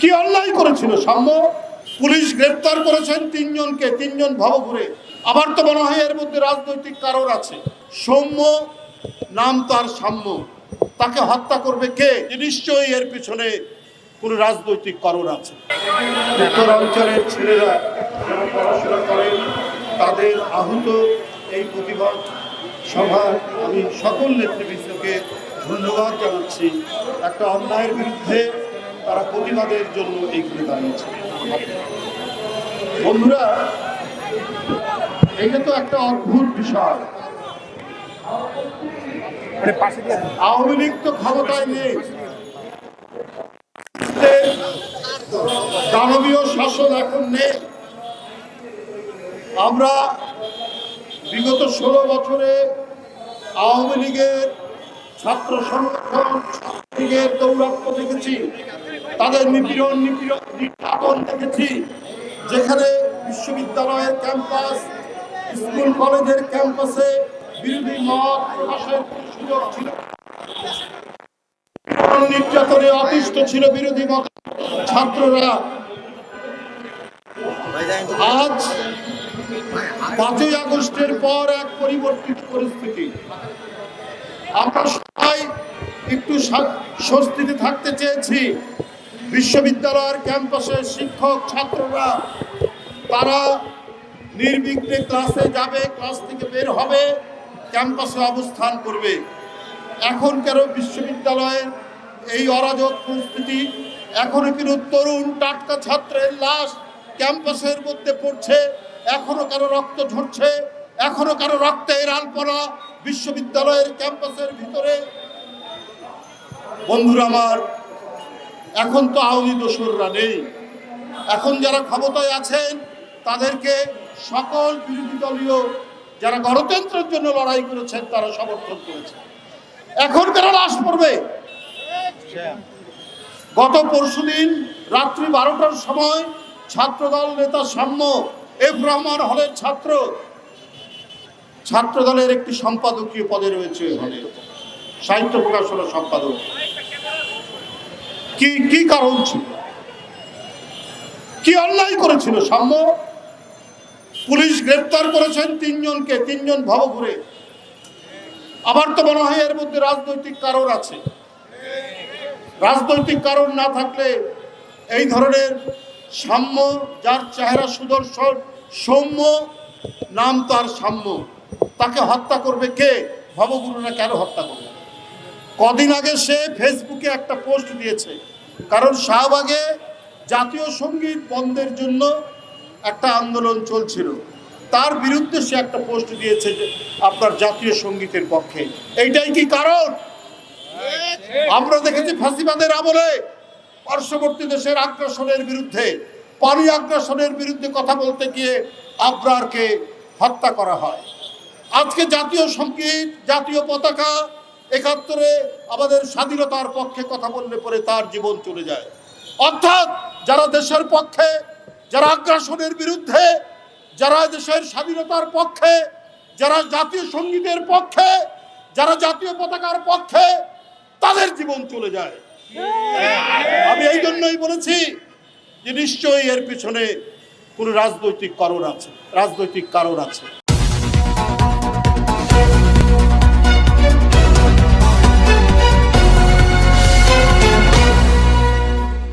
কি অন্যায় করেছিল? সাম্য? পুলিশ গ্রেপ্তার করেছেন তিনজনকে, তিনজন ভবঘুরে। আমার তো মনে হয় এর মধ্যে রাজনৈতিক কারণ আছে। সৌম্য নাম তার সাম্য। তাকে হত্যা করবে কে? নিশ্চয়ই এর পিছনে কোনো রাজনৈতিক কারণ আছে। উত্তরাঞ্চলের ছেলেরা পড়াশোনা করেন, তাদের আহত এই প্রতিবাদ সভায় আমি সকল নেতৃবৃন্দকে ধন্যবাদ জানাচ্ছি। একটা অন্যায়ের বিরুদ্ধে তারা প্রতিবাদের জন্য এগিয়ে দাঁড়িয়েছে। বন্ধুরা এটা তো একটা অদ্ভুত বিষয়। আওয়ামী লীগ তো ক্ষমতায় নেই। দানবীয় শাসন এখন নেই। আমরা বিগত ষোলো বছরে আওয়ামী লীগের ছাত্র সংগঠন ছাত্রলীগের দৌরাত্ম দেখেছি। তাদের নিপীড়ন নিপীড়ন, নির্যাতন দেখেছি। যেখানে বিশ্ববিদ্যালয়ের ক্যাম্পাস, স্কুল কলেজের ক্যাম্পাসে বিরোধী মত প্রকাশের সুযোগ ছিল। নির্যাতনে অতিষ্ঠ ছিল বিরোধী মত ছাত্ররা। আজ পাঁচই আগস্টের পর এক পরিবর্তিত পরিস্থিতি। আমরা সবাই একটু স্বস্তিতে থাকতে চেয়েছি। বিশ্ববিদ্যালয়ের ক্যাম্পাসের শিক্ষক, ছাত্ররা, তারা নির্বিঘ্নে ক্লাসে যাবে, ক্লাস থেকে বের হবে, ক্যাম্পাসে অবস্থান করবে। এখন কেন বিশ্ববিদ্যালয়ের এই অরাজক পরিস্থিতি এখনও কিন্তু তরুণ টাটকা ছাত্রের লাশ ক্যাম্পাসের মধ্যে পড়ছে? এখনও কারও রক্ত ঝরছে? এখনও কারও রক্তের আলপনা বিশ্ববিদ্যালয়ের ক্যাম্পাসের ভিতরে? বন্ধুরা আমার এখন তো আওয়ামী দোসররা নেই। এখন যারা ক্ষমতায় আছেন, তাদেরকে সকল বিরোধী দলীয় যারা গণতন্ত্রের জন্য লড়াই করেছেন, তারা সমর্থন করেছে এখন কেন লাশ পড়বে? গত পরশুদিন রাত্রি বারোটার সময় ছাত্রদল নেতা সাম্য এফ রহমান হলের ছাত্র। ছাত্রদলের একটি সম্পাদকীয় পদে রয়েছে সাহিত্য প্রকাশনা সম্পাদক। কি কি কারণ ছিল? কি অন্যায় করেছিল সাম্য? পুলিশ গ্রেপ্তার করেছেন তিনজনকে, তিনজন ভবঘুরে আবার তো মনে হয় এর মধ্যে রাজনৈতিক কারণ আছে। রাজনৈতিক কারণ না থাকলে এই ধরনের সাম্য, যার চেহারা সুদর্শন, সৌম্য, নাম তার সাম্য। তাকে হত্যা করবে কে? ভবগুরুরা কেন হত্যা করবে? কদিন আগে সে ফেসবুকে একটা পোস্ট দিয়েছে। কারণ শাহবাগে জাতীয় সংগীত বন্ধের জন্য একটা আন্দোলন চলছিল। তার বিরুদ্ধে সে একটা পোস্ট দিয়েছে আপনার জাতীয় সঙ্গীতের পক্ষে। এইটাই কি কারণ? আমরা দেখেছি ফাঁসিবাদের আমলে পার্শ্ববর্তী দেশের আগ্রাসনের বিরুদ্ধে, পানি আগ্রাসনের বিরুদ্ধে কথা বলতে গিয়ে আবরারকে হত্যা করা হয়। আজকে জাতীয় সংগীত, জাতীয় পতাকা একাত্তরে আমাদের স্বাধীনতার পক্ষে কথা বললে পরে তার জীবন চলে যায়। অর্থাৎ যারা দেশের পক্ষে, যারা আগ্রাসনের বিরুদ্ধে, যারা দেশের স্বাধীনতার পক্ষে, যারা জাতীয় সঙ্গীতের পক্ষে, যারা জাতীয় পতাকার পক্ষে, তাদের জীবন চলে যায়। আমি এই জন্যই বলেছি যে নিশ্চয়ই এর পিছনে কোনো রাজনৈতিক কারণ আছে, রাজনৈতিক কারণ আছে।